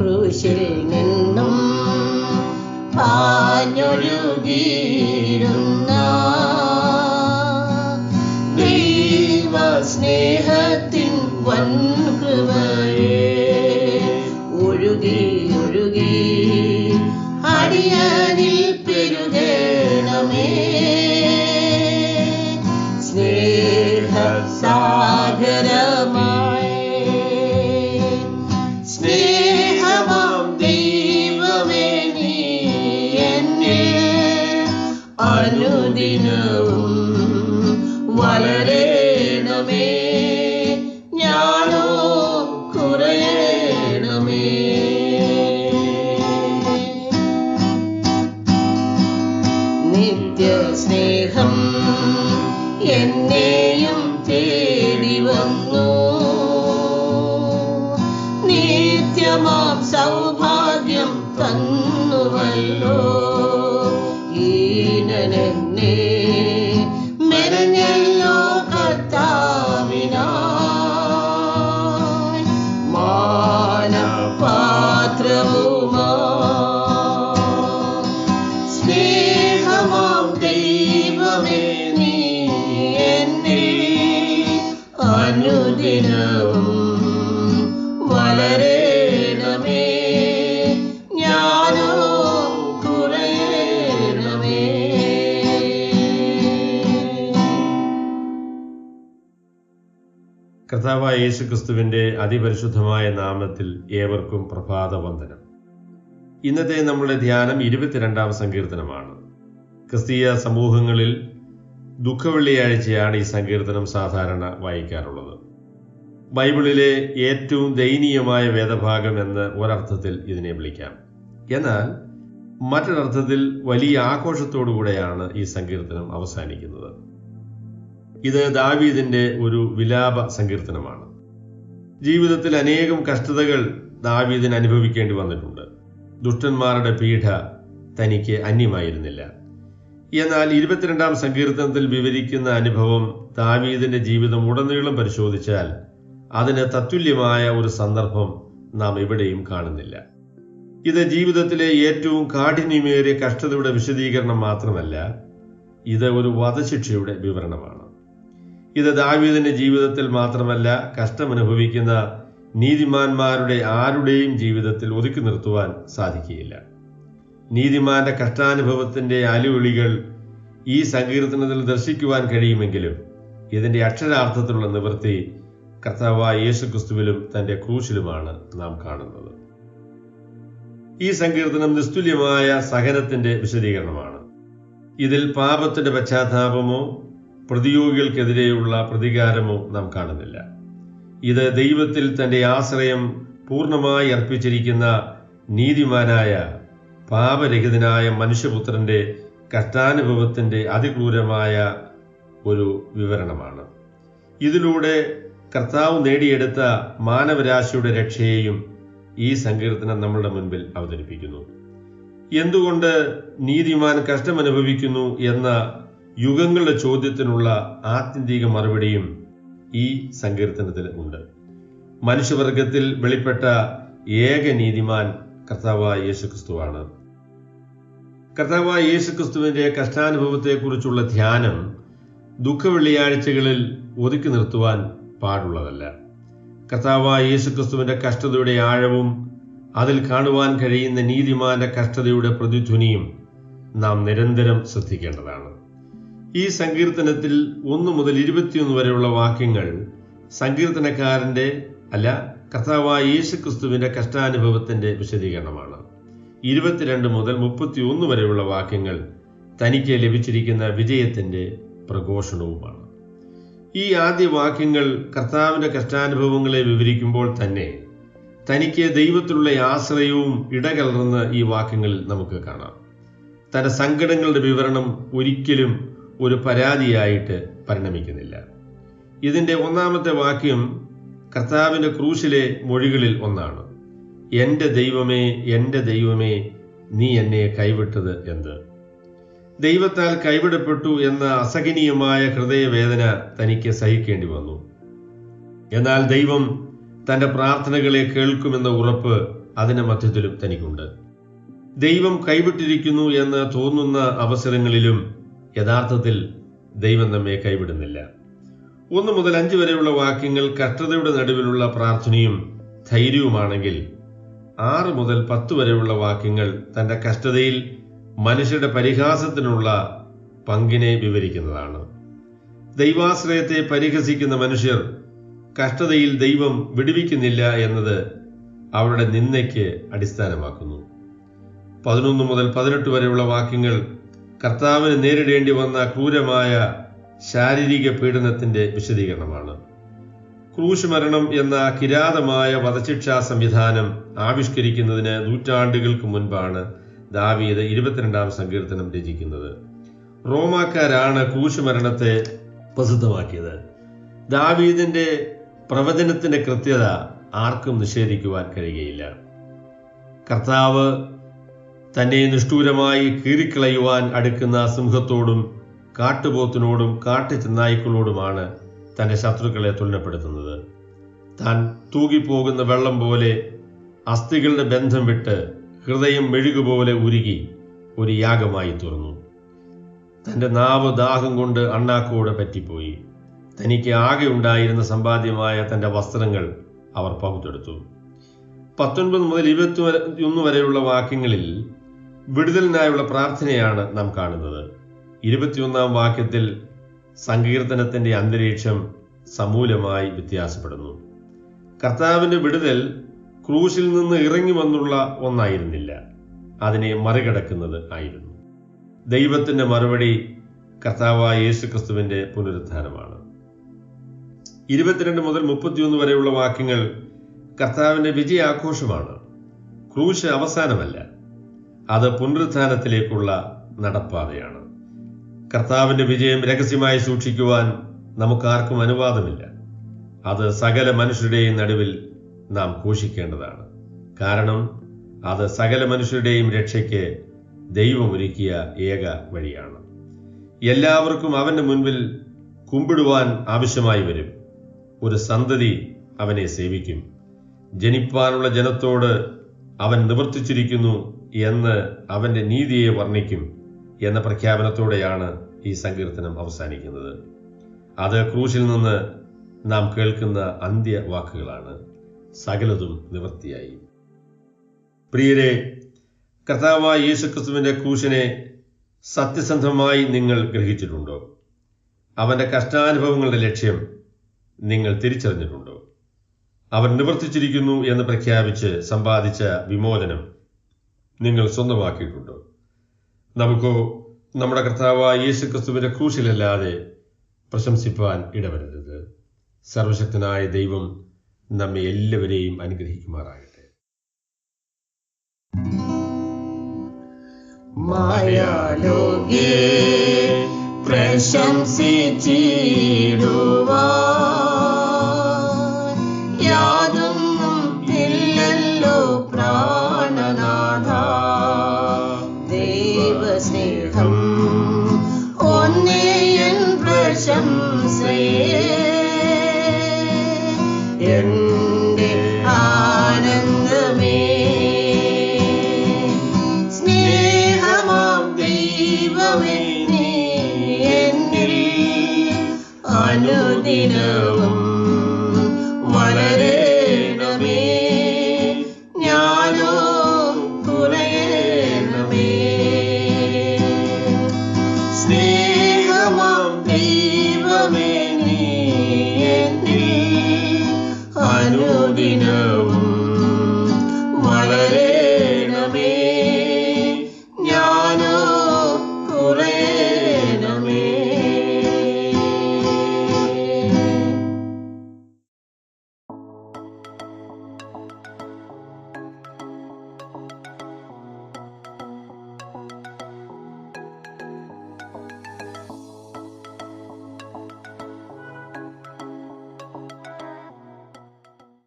ക്രൂശിൽ നിന്നും പാഞ്ഞൊഴുകിയിരുന്ന ദൈവ അനുദിനവും വളരണമേ. ഞാനോ കുറയണമേ. നിത്യസ്നേഹം എന്നെയും തേടി യേശു ക്രിസ്തുവിന്റെ അതിപരിശുദ്ധമായ നാമത്തിൽ ഏവർക്കും പ്രഭാത വന്ദനം ഇന്നത്തെ നമ്മുടെ ധ്യാനം ഇരുപത്തിരണ്ടാം സങ്കീർത്തനമാണ്. ക്രിസ്തീയ സമൂഹങ്ങളിൽ ദുഃഖവെള്ളിയാഴ്ചയാണ് ഈ സങ്കീർത്തനം സാധാരണ വായിക്കാറുള്ളത്. ബൈബിളിലെ ഏറ്റവും ദയനീയമായ വേദഭാഗം എന്ന് ഒരർത്ഥത്തിൽ ഇതിനെ വിളിക്കാം. എന്നാൽ മറ്റൊരർത്ഥത്തിൽ വലിയ ആഘോഷത്തോടുകൂടെയാണ് ഈ സങ്കീർത്തനം അവസാനിക്കുന്നത്. ഇത് ദാവീദിന്റെ ഒരു വിലാപ സങ്കീർത്തനമാണ്. ജീവിതത്തിൽ അനേകം കഷ്ടതകൾ ദാവീദിന് അനുഭവിക്കേണ്ടി വന്നിട്ടുണ്ട്. ദുഷ്ടന്മാരുടെ പീഠ തനിക്ക് അന്യമായിരുന്നില്ല. എന്നാൽ ഇരുപത്തിരണ്ടാം സങ്കീർത്തനത്തിൽ വിവരിക്കുന്ന അനുഭവം ദാവീദിന്റെ ജീവിതം ഉടനീളം പരിശോധിച്ചാൽ അതിന് തത്തുല്യമായ ഒരു സന്ദർഭം നാം എവിടെയും കാണുന്നില്ല. ഇത് ജീവിതത്തിലെ ഏറ്റവും കാഠിന്യമേറിയ കഷ്ടതയുടെ വിശദീകരണം മാത്രമല്ല ഇത് ഒരു വധശിക്ഷയുടെ വിവരണമാണ്. ഇത് ദാവീദിന്റെ ജീവിതത്തിൽ മാത്രമല്ല കഷ്ടമനുഭവിക്കുന്ന നീതിമാന്മാരുടെ ആരുടെയും ജീവിതത്തിൽ ഒതുക്കി നിർത്തുവാൻ സാധിക്കുകയില്ല. നീതിമാന്റെ കഷ്ടാനുഭവത്തിന്റെ അലുവിളികൾ ഈ സങ്കീർത്തനത്തിൽ ദർശിക്കുവാൻ കഴിയുമെങ്കിലും ഇതിന്റെ അക്ഷരാർത്ഥത്തിലുള്ള നിവൃത്തി കർത്താവായ യേശുക്രിസ്തുവിലും തന്റെ ക്രൂശിലുമാണ് നാം കാണുന്നത്. ഈ സങ്കീർത്തനം നിസ്തുല്യമായ സഹനത്തിന്റെ വിശദീകരണമാണ്. ഇതിൽ പാപത്തിന്റെ പശ്ചാത്താപമോ പ്രതിയോഗികൾക്കെതിരെയുള്ള പ്രതികാരമോ നാം കാണുന്നില്ല. ഇത് ദൈവത്തിൽ തന്റെ ആശ്രയം പൂർണമായി അർപ്പിച്ചിരിക്കുന്ന നീതിമാനായ പാപരഹിതനായ മനുഷ്യപുത്രന്റെ കഷ്ടാനുഭവത്തിന്റെ അതിക്രൂരമായ ഒരു വിവരണമാണ്. ഇതിലൂടെ കർത്താവ് നേടിയെടുത്ത മാനവരാശിയുടെ രക്ഷയെയും ഈ സങ്കീർത്തനം നമ്മളുടെ മുൻപിൽ അവതരിപ്പിക്കുന്നു. എന്തുകൊണ്ട് നീതിമാൻ കഷ്ടമനുഭവിക്കുന്നു എന്ന യുഗങ്ങളുടെ ചോദ്യത്തിനുള്ള ആത്യന്തിക മറുപടിയും ഈ സങ്കീർത്തനത്തിൽ ഉണ്ട്. മനുഷ്യവർഗത്തിൽ വെളിപ്പെട്ട ഏക നീതിമാൻ കർത്താവായ യേശുക്രിസ്തുവാണ്. കർത്താവായ യേശുക്രിസ്തുവിന്റെ കഷ്ടാനുഭവത്തെക്കുറിച്ചുള്ള ധ്യാനം ദുഃഖവെള്ളിയാഴ്ചകളിൽ ഒതുക്കി നിർത്തുവാൻ പാടുള്ളതല്ല. കർത്താവായ യേശുക്രിസ്തുവിന്റെ കഷ്ടതയുടെ ആഴവും അതിൽ കാണുവാൻ കഴിയുന്ന നീതിമാന്റെ കഷ്ടതയുടെ പ്രതിധ്വനിയും നാം നിരന്തരം ശ്രദ്ധിക്കേണ്ടതാണ്. ഈ സങ്കീർത്തനത്തിൽ ഒന്ന് മുതൽ ഇരുപത്തിയൊന്ന് വരെയുള്ള വാക്യങ്ങൾ സങ്കീർത്തനക്കാരന്റെ അല്ല കർത്താവായ യേശുക്രിസ്തുവിന്റെ കഷ്ടാനുഭവത്തിന്റെ വിശദീകരണമാണ്. ഇരുപത്തിരണ്ട് മുതൽ മുപ്പത്തി ഒന്ന് വരെയുള്ള വാക്യങ്ങൾ തനിക്ക് ലഭിച്ചിരിക്കുന്ന വിജയത്തിന്റെ പ്രഘോഷണവുമാണ്. ഈ ആദ്യ വാക്യങ്ങൾ കർത്താവിന്റെ കഷ്ടാനുഭവങ്ങളെ വിവരിക്കുമ്പോൾ തന്നെ തനിക്ക് ദൈവത്തിലുള്ള ആശ്രയവും ഇടകലർന്ന് ഈ വാക്യങ്ങളിൽ നമുക്ക് കാണാം. തന്റെ സങ്കടങ്ങളുടെ വിവരണം ഒരിക്കലും ഒരു പരാതിയായിട്ട് പരിണമിക്കുന്നില്ല. ഇതിന്റെ ഒന്നാമത്തെ വാക്യം കർത്താവിന്റെ ക്രൂശിലെ മൊഴികളിൽ ഒന്നാണ്. എന്റെ ദൈവമേ എന്റെ ദൈവമേ നീ എന്നെ കൈവിട്ടത് എന്ത്? ദൈവത്താൽ കൈവിടപ്പെട്ടു എന്ന അസഹനീയമായ ഹൃദയവേദന തനിക്ക് സഹിക്കേണ്ടി വന്നു. എന്നാൽ ദൈവം തന്റെ പ്രാർത്ഥനകളെ കേൾക്കുമെന്ന ഉറപ്പ് അതിന്റെ മധ്യത്തിലും തനിക്കുണ്ട്. ദൈവം കൈവിട്ടിരിക്കുന്നു എന്ന് തോന്നുന്ന അവസരങ്ങളിലും യഥാർത്ഥത്തിൽ ദൈവം നമ്മെ കൈവിടുന്നില്ല. ഒന്ന് മുതൽ അഞ്ച് വരെയുള്ള വാക്യങ്ങൾ കഷ്ടതയുടെ നടുവിലുള്ള പ്രാർത്ഥനയും ധൈര്യവുമാണെങ്കിൽ ആറ് മുതൽ പത്ത് വരെയുള്ള വാക്യങ്ങൾ തന്റെ കഷ്ടതയിൽ മനുഷ്യരുടെ പരിഹാസത്തിനുള്ള പങ്കിനെ വിവരിക്കുന്നതാണ്. ദൈവാശ്രയത്തെ പരിഹസിക്കുന്ന മനുഷ്യർ കഷ്ടതയിൽ ദൈവം വിടുവിക്കുന്നില്ല എന്നത് അവരുടെ നിന്ദയ്ക്ക് അടിസ്ഥാനമാക്കുന്നു. പതിനൊന്ന് മുതൽ പതിനെട്ട് വരെയുള്ള വാക്യങ്ങൾ കർത്താവിന് നേരിടേണ്ടി വന്ന ക്രൂരമായ ശാരീരിക പീഡനത്തിന്റെ വിശദീകരണമാണ്. ക്രൂശ് മരണം എന്ന കിരാതമായ വധശിക്ഷാ സംവിധാനം ആവിഷ്കരിക്കുന്നതിന് നൂറ്റാണ്ടുകൾക്ക് മുൻപാണ് ദാവീദ് ഇരുപത്തിരണ്ടാം സങ്കീർത്തനം രചിക്കുന്നത്. റോമാക്കാരാണ് ക്രൂശ് മരണത്തെ പ്രസിദ്ധമാക്കിയത്. ദാവീദിന്റെ പ്രവചനത്തിന്റെ കൃത്യത ആർക്കും നിഷേധിക്കുവാൻ കഴിയുകയില്ല. കർത്താവ് തന്നെ നിഷ്ഠൂരമായി കീറിക്കളയുവാൻ അടുക്കുന്ന സിംഹത്തോടും കാട്ടുപോത്തിനോടും കാട്ടുചെന്നായ്ക്കളോടുമാണ് തന്റെ ശത്രുക്കളെ തുലനപ്പെടുത്തുന്നത്. താൻ തൂകിപ്പോകുന്ന വെള്ളം പോലെ അസ്ഥികളുടെ ബന്ധം വിട്ട് ഹൃദയം മെഴുകുപോലെ ഉരുകി ഒരു യാഗമായി തുറന്നു തന്റെ നാവ് ദാഹം കൊണ്ട് അണ്ണാക്കോട് പറ്റിപ്പോയി. തനിക്ക് ആകെ ഉണ്ടായിരുന്ന സമ്പാദ്യമായ തന്റെ വസ്ത്രങ്ങൾ അവർ പകുത്തെടുത്തു. പത്തൊൻപത് മുതൽ ഇരുപത്തി ഒന്ന് വരെയുള്ള വാക്യങ്ങളിൽ വിടുതലിനായുള്ള പ്രാർത്ഥനയാണ് നാം കാണുന്നത്. ഇരുപത്തിയൊന്നാം വാക്യത്തിൽ സങ്കീർത്തനത്തിന്റെ അന്തരീക്ഷം സമൂലമായി വ്യത്യാസപ്പെടുന്നു. കർത്താവിന്റെ വിടുതൽ ക്രൂശിൽ നിന്ന് ഇറങ്ങി വന്നുള്ള ഒന്നായിരുന്നില്ല. അതിനെ മറികടക്കുന്നത് ആയിരുന്നു. ദൈവത്തിന്റെ മറുപടി കർത്താവായ യേശു ക്രിസ്തുവിന്റെ പുനരുദ്ധാനമാണ് ഇരുപത്തിരണ്ട് മുതൽ മുപ്പത്തിയൊന്ന് വരെയുള്ള വാക്യങ്ങൾ കർത്താവിന്റെ വിജയാഘോഷമാണ്. ക്രൂശ് അവസാനമല്ല. അത് പുനരുത്ഥാനത്തിലേക്കുള്ള നടപ്പാതയാണ്. കർത്താവിന്റെ വിജയം രഹസ്യമായി സൂക്ഷിക്കുവാൻ നമുക്കാർക്കും അനുവാദമില്ല. അത് സകല മനുഷ്യരുടെയും നടുവിൽ നാം ഘോഷിക്കേണ്ടതാണ്. കാരണം അത് സകല മനുഷ്യരുടെയും രക്ഷയ്ക്ക് ദൈവമൊരുക്കിയ ഏക വഴിയാണ്. എല്ലാവർക്കും അവന്റെ മുൻപിൽ കുമ്പിടുവാൻ ആവശ്യമായി വരും. ഒരു സന്തതി അവനെ സേവിക്കും. ജനിപ്പാനുള്ള ജനത്തോട് അവൻ നിവർത്തിച്ചിരിക്കുന്നു. എന്ന് അവന്റെ നീതിയെ വർണിക്കും എന്ന പ്രഖ്യാപനത്തോടെയാണ് ഈ സങ്കീർത്തനം അവസാനിക്കുന്നത്. അത് ക്രൂശിൽ നിന്ന് നാം കേൾക്കുന്ന അന്ത്യവാക്കുകളാണ്. സകലതും നിവൃത്തിയായി പ്രിയരെ കർത്താവായ യേശുക്രിസ്തുവിന്റെ ക്രൂശിനെ സത്യസന്ധമായി നിങ്ങൾ ഗ്രഹിച്ചിട്ടുണ്ടോ? അവന്റെ കഷ്ടാനുഭവങ്ങളുടെ ലക്ഷ്യം നിങ്ങൾ തിരിച്ചറിഞ്ഞിട്ടുണ്ടോ? അവൻ നിവർത്തിച്ചിരിക്കുന്നു എന്ന് പ്രഖ്യാപിച്ച് സമ്പാദിച്ച വിമോചനം നിങ്ങൾ സ്വന്തമാക്കിയിട്ടുണ്ടോ? നമുക്ക് നമ്മുടെ കർത്താവായ യേശു ക്രിസ്തുവിന്റെ ക്രൂശിലല്ലാതെ പ്രശംസിപ്പാൻ ഇടവരരുത്. സർവശക്തനായ ദൈവം നമ്മെ എല്ലാവരെയും അനുഗ്രഹിക്കുമാറാകട്ടെ. മായാലോകേ പ്രശംസിച്ചിടുവാൻ ദൈവമേ നീ എന്നിൽ അനുദിനവും വളരേണമേ. ഞാനോ കുറയണമേ. സ്നേഹമാം ദൈവമേ നീ എന്നിൽ അനുദിനവും